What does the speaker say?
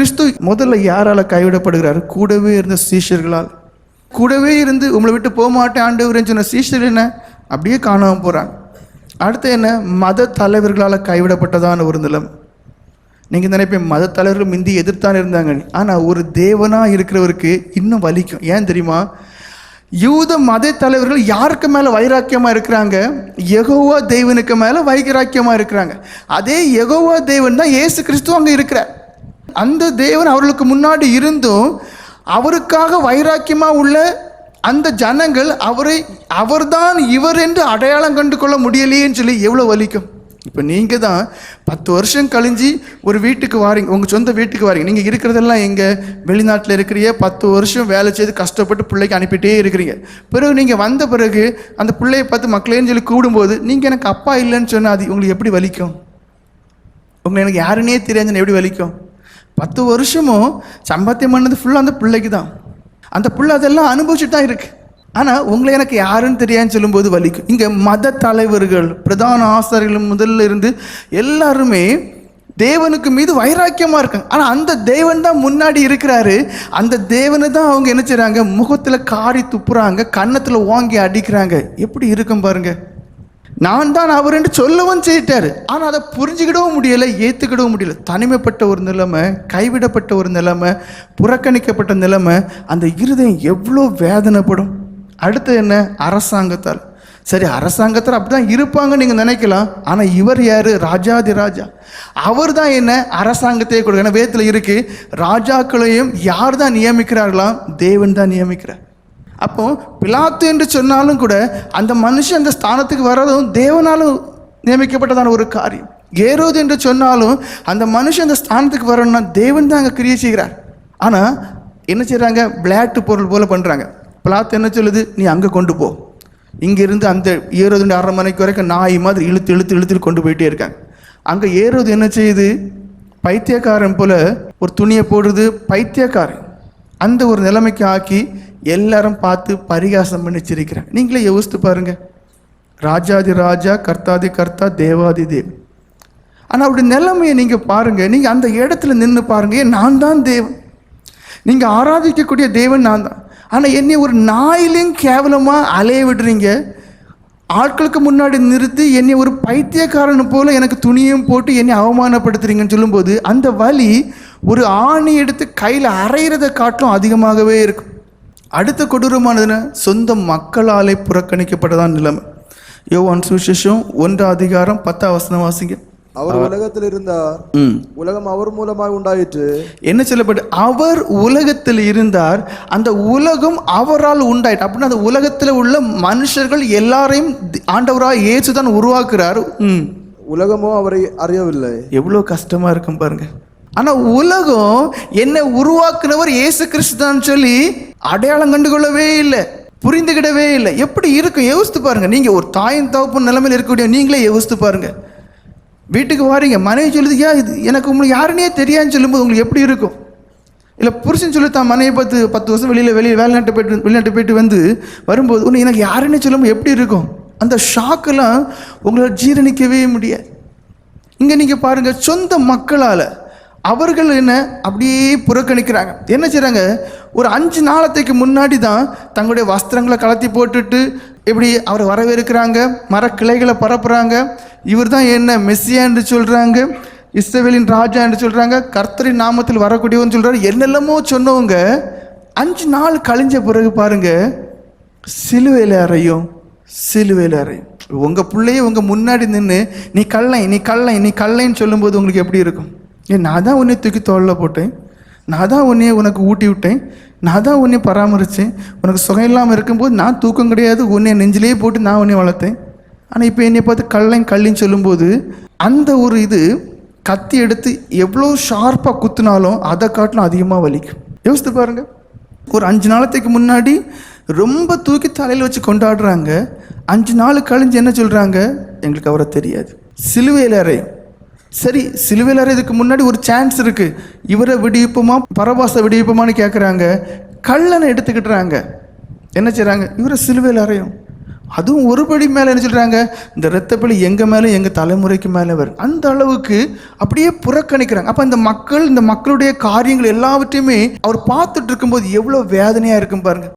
கிறிஸ்து முதல்ல யாரால கைவிடப்படுகிறார்? கூடவே இருந்த சீஷர்களால். கூடவே இருந்து உங்களை விட்டு போக மாட்டேன் ஆண்டவரேன்னு சொன்ன சீஷர் என்ன? அப்படியே காணாமல் போகிறாங்க அடுத்து என்ன? மத தலைவர்களால் கைவிடப்பட்டதான ஒரு நிலைமை. நீங்கள் நினைப்பேன் மத தலைவர்கள் முந்தி எதிர்த்தானே இருந்தாங்க. ஆனால் ஒரு தேவனாக இருக்கிறவருக்கு இன்னும் வலிக்கும். ஏன் தெரியுமா? யூத மத தலைவர்கள் யாருக்கு மேலே வைராக்கியமாக இருக்கிறாங்க? எகோவா தேவனுக்கு மேலே வைராக்கியமாக இருக்கிறாங்க. அதே எகோவா தேவன் தான் ஏசு கிறிஸ்துவ அங்கே இருக்கிறார். அந்த தேவன் அவர்களுக்கு முன்னாடி இருந்தும் அவருக்காக வைராக்கியமாக உள்ள அந்த ஜனங்கள் அவரை அவர்தான் இவர் என்று அடையாளம் கண்டு கொள்ள முடியலையேன்னு சொல்லி எவ்வளோ வலிக்கும். இப்போ நீங்கள் தான் பத்து வருஷம் கழிஞ்சு ஒரு வீட்டுக்கு வாரீங்க உங்கள் சொந்த வீட்டுக்கு வாரீங்க. நீங்கள் இருக்கிறதெல்லாம் எங்கே? வெளிநாட்டில் இருக்கிறீங்க பத்து வருஷம் வேலை செய்து கஷ்டப்பட்டு பிள்ளைக்கு அனுப்பிட்டே இருக்கிறீங்க. பிறகு நீங்கள் வந்த பிறகு அந்த பிள்ளையை பார்த்து மக்களேன்னு சொல்லி கூடும்போது நீங்கள் எனக்கு அப்பா இல்லைன்னு சொன்னால் அது உங்களுக்கு எப்படி வலிக்கும்? உங்களை எனக்கு யாருன்னே தெரியாதுன்னு எப்படி வலிக்கும்? பத்து வருஷமும் சம்பாத்தியம் பண்ணது ஃபுல்லாக அந்த பிள்ளைக்கு தான் அந்த புள்ள அதெல்லாம் அனுபவிச்சுட்டு தான் இருக்கு. ஆனால் உங்களை எனக்கு யாருன்னு தெரியாதுன்னு சொல்லும்போது வலிக்கும். இங்கே மத தலைவர்கள் பிரதான ஆசிரியர்கள் முதல்ல இருந்து எல்லாருமே தேவனுக்கு மீது வைராக்கியமாக இருக்காங்க. ஆனால் அந்த தேவன் தான் முன்னாடி இருக்கிறாரு. அந்த தேவனை தான் அவங்க என்ன செய்கிறாங்க முகத்தில் காரி துப்புறாங்க கன்னத்தில் வாங்கி அடிக்கிறாங்க. எப்படி இருக்கும் பாருங்கள் நான் தான் அவர் என்று சொல்லவும் செய்யிட்டாரு ஆனால் அதை புரிஞ்சுக்கிடவும் முடியலை ஏற்றுக்கிடவும் முடியல. தனிமைப்பட்ட ஒரு நிலைமை கைவிடப்பட்ட ஒரு நிலைமை புறக்கணிக்கப்பட்ட நிலைமை அந்த இருதயம் எவ்வளோ வேதனைப்படும். அடுத்து என்ன? அரசாங்கத்தால். சரி அரசாங்கத்தில் அப்படி தான் இருப்பாங்க நீங்கள் நினைக்கலாம். ஆனால் இவர் யார்? ராஜாதி ராஜா. அவர் தான் என்ன? அரசாங்கத்தையே கொடுக்க. ஏன்னா வேதத்தில் இருக்குது ராஜாக்களையும் யார் தான் நியமிக்கிறார்களாம் தேவன் தான் நியமிக்கிறார். அப்போ பிலாத்து என்று சொன்னாலும் கூட அந்த மனுஷன் அந்த ஸ்தானத்துக்கு வர்றதும் தேவனாலும் நியமிக்கப்பட்டதான ஒரு காரியம். ஏரோது என்று சொன்னாலும் அந்த மனுஷன் அந்த ஸ்தானத்துக்கு வரணும்னா தேவன் தான் அங்கே கிரியை செய்கிறார். ஆனால் என்ன செய்கிறாங்க விளையாட்டு பொருள் போல் பண்ணுறாங்க பிளாத்து என்ன சொல்லுது? நீ அங்கே கொண்டு போ. இங்கேருந்து அந்த ஏரோது அரை மணிக்கு வரைக்கும் நாய் மாதிரி இழுத்து இழுத்து இழுத்து கொண்டு போயிட்டே இருக்காங்க. அங்கே ஏறுவது என்ன செய்யுது? பைத்தியக்காரன் போல் ஒரு துணியை போடுறது பைத்தியக்காரன். அந்த ஒரு நிலைமைக்கு ஆக்கி எல்லாரும் பார்த்து பரிகாசம் பண்ணி நீங்களே யோசித்து பாருங்க. ராஜாதி ராஜா கர்த்தாதி கர்த்தா தேவாதி தேவன் ஆனால் அப்படி நிலைமையை நீங்கள் பாருங்கள் நீங்கள் அந்த இடத்துல நின்று பாருங்கள் ஏன் நான் தான் தேவன். நீங்கள் ஆராதிக்கக்கூடிய தேவன் நான் தான். ஆனால் என்னை ஒரு நாயிலையும் கேவலமாக அலைய விடுறீங்க. ஆட்களுக்கு முன்னாடி நிறுத்தி என்னை ஒரு பைத்தியக்காரன் போல் எனக்கு துணியும் போட்டு என்னை அவமானப்படுத்துறீங்கன்னு சொல்லும்போது அந்த வலி ஒரு ஆணி எடுத்து கையில் அரைகிறத காட்டும் அதிகமாகவே இருக்கும். அடுத்த கொடூரமானதுன்னா சொந்த மக்களாலே புறக்கணிக்கப்பட்டதான் நிலைமை. யோவான் சுவிசேஷம் ஒன்றாம் அதிகாரம் பத்தாம் வசனம் வாசிங்க. அவர் உலகத்தில் இருந்தார். ம். உலகம் அவர் மூலமாய் உண்டாயிற்று. என்ன சொல்லப்பட்டு அவர் உலகத்தில் இருந்தார். அந்த உலகம் அவரால் உண்டாயிட்டு அப்படின்னா அந்த உலகத்தில் உள்ள மனுஷர்கள் எல்லாரையும் ஆண்டவராக இயேசு தான் உருவாக்குறார். ம். உலகமோ அவரை அறியவில்லை. எவ்வளோ கஷ்டமா இருக்கும் பாருங்க. ஆனால் உலகம் என்னை உருவாக்குனவர் இயேசு கிறிஸ்துதான்னு சொல்லி அடையாளம் கண்டுகொள்ளவே இல்லை புரிந்துகிடவே இல்லை. எப்படி இருக்கும்? யோசித்து பாருங்கள் நீங்கள் ஒரு தாயின் தவப்பு நிலைமையில் இருக்கக்கூடிய நீங்களே யோசித்து பாருங்கள் வீட்டுக்கு வாரீங்க. மனைவி சொல்லுது ஏன் இது எனக்கு உங்களுக்கு யாருன்னே தெரியாதுன்னு சொல்லும்போது உங்களுக்கு எப்படி இருக்கும்? இல்லை புருஷன் சொல்லி தான் மனைவி பத்து பத்து வருஷம் வெளியில் வெளியில் வெளிநாட்டு போயிட்டு வெளிநாட்டு போயிட்டு வந்து வரும்போது உன்னை எனக்கு யாருன்னே சொல்லும்போது எப்படி இருக்கும்? அந்த ஷாக்கெல்லாம் உங்களால் ஜீரணிக்கவே முடியாது. இங்கே நீங்கள் பாருங்கள் சொந்த மக்களால் அவர்கள் என்ன அப்படியே புறக்கணிக்கிறாங்க. என்ன செய்கிறாங்க ஒரு அஞ்சு நாளத்துக்கு முன்னாடி தான் தங்களுடைய வஸ்திரங்களை கலத்தி போட்டுட்டு இப்படி அவரை வரவேற்கிறாங்க? மரக்கிளைகளை பரப்புகிறாங்க இவர் தான் என்ன? மெஸ்ஸியான்னு சொல்கிறாங்க இஸ்ரவேலின் ராஜா என்று சொல்கிறாங்க கர்த்தரின் நாமத்தில் வரக்கூடியவன்னு சொல்கிறாரு என்னெல்லாமோ சொன்னவங்க அஞ்சு நாள் கழிஞ்ச பிறகு பாருங்கள் சிலுவையில் அறையும் சிலுவையில் அறையும். உங்கள் பிள்ளைய உங்கள் முன்னாடி நின்று நீ கள்ளை நீ கள்ளை நீ கள்ளைன்னு சொல்லும்போது உங்களுக்கு எப்படி இருக்கும்? ஏன் நான் தான் உன்னை தூக்கி தோளில் போட்டேன். நான் தான் உன்னைய உனக்கு ஊட்டி விட்டேன். நான் தான் உன்னை பராமரித்தேன் உனக்கு சுகம் இல்லாமல் இருக்கும்போது நான் தூக்கம் கிடையாது. உன்னை நெஞ்சிலேயே போட்டு நான் உன்னை வளர்த்தேன். ஆனால் இப்போ என்னை பார்த்து கள்ளன் கள்ளின்னு சொல்லும்போது அந்த ஒரு இது கத்தி எடுத்து எவ்வளோ ஷார்ப்பாக குத்துனாலும் அதை காட்டிலும் அதிகமாக வலிக்கும். யோசித்து பாருங்கள் ஒரு அஞ்சு நாளத்துக்கு முன்னாடி ரொம்ப தூக்கி தலையில் வச்சு கொண்டாடுறாங்க. அஞ்சு நாள் கழிஞ்சு என்ன சொல்கிறாங்க எங்களுக்கு அவரை தெரியாது. சிலுவையில் அறையும் சரி சிலுவையில் அறையதுக்கு முன்னாடி ஒரு சான்ஸ் இருக்குது இவரை விடிவிப்போமா பரபாச விடிவிப்போமான்னு கேட்குறாங்க கள்ளனை எடுத்துக்கிட்டுறாங்க. என்ன செய்கிறாங்க இவரை சிலுவையில் அறையும் அதுவும் ஒருபடி மேலே என்ன சொல்கிறாங்க இந்த ரத்தப்பள்ளி எங்கள் மேலே எங்கள் தலைமுறைக்கு மேலே வரும். அந்த அளவுக்கு அப்படியே புறக்கணிக்கிறாங்க. அப்போ இந்த மக்கள் இந்த மக்களுடைய காரியங்கள் எல்லாவற்றையுமே அவர் பார்த்துட்டு இருக்கும்போது எவ்வளோ வேதனையாக இருக்கும் பாருங்கள்